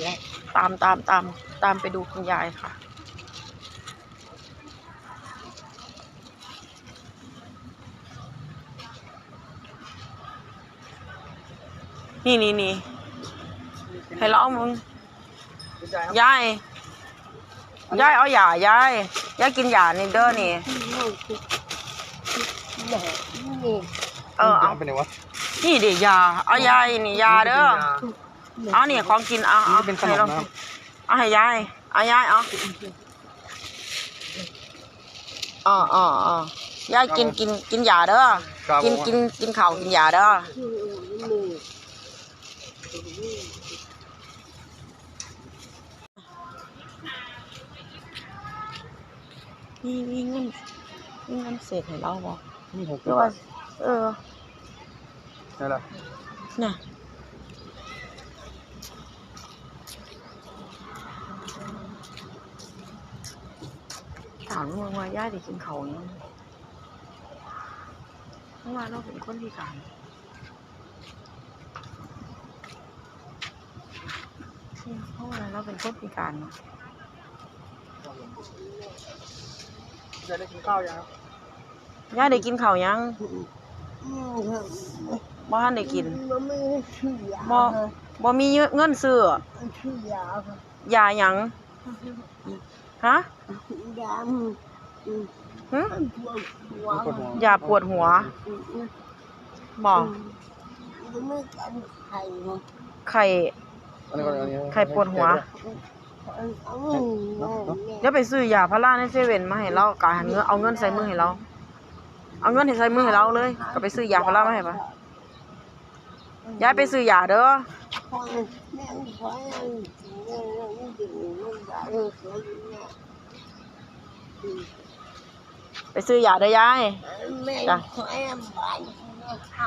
ดี๋ยวจะให้ตามตามตามตามไปดูคุณยายค่ะนี่นี่นี่ให้เราเอามึงคุณยายครับยายยายเอาหยายายยายกินหยานี่เด้อนี่เออเอาเป็นไงวะนี่เดี๋ยวยาเอายายนี่ยาเด้อ เอานี่ของกินเอาเอานี่เป็นขนให้มเรานะครับเอาให้ยายเอายายเอาอ๋ออ๋ออ๋อยายกินกินกินยาเด้อครับกินผมกินกินข้าวกินยาเด้อนี่มีเงินมีเงินเศษให้เราบ่นี่หกหรือว่าเออนี่แหละน่ะ ถามว่าว่าย่าได้กินเขาวยังเพราะว่าเราเป็นคนพิการเพราะว่าเราเป็นคนพิการเนอะจะได้กินข้าวยังครับย่าได้กินข้าวยังบ่ทันได้กินมันไม่ชื่อยาบ่บ่มีเงินซื้อมันชื่อยาค่ะยาหยัง ฮะยาอืมหึมันปวดหัวปวดหัวยาปวดหัวบ่มันไม่กันไข่นะไข่อันนี้ก็อันนี้ไข่ปวดหัวเอาเงินมาเนี่ยเดี๋ยวไปซื้อยาพาราในเซเว่นมาให้เรากาหันเงินเอาเงินใส่มือให้เรา เอาเงินให้ใส่มือให้เราเลย ก็ไปซื้อยาพารามาให้ปะยายไปซื้อยาเด้อ พอแม่ขอให้แม่ไม่ดื่มไม่ได้เลยขออยู่เนี่ยไปซื้อยาเด้อยายแม่จ้ะขอให้บ้านนะคะ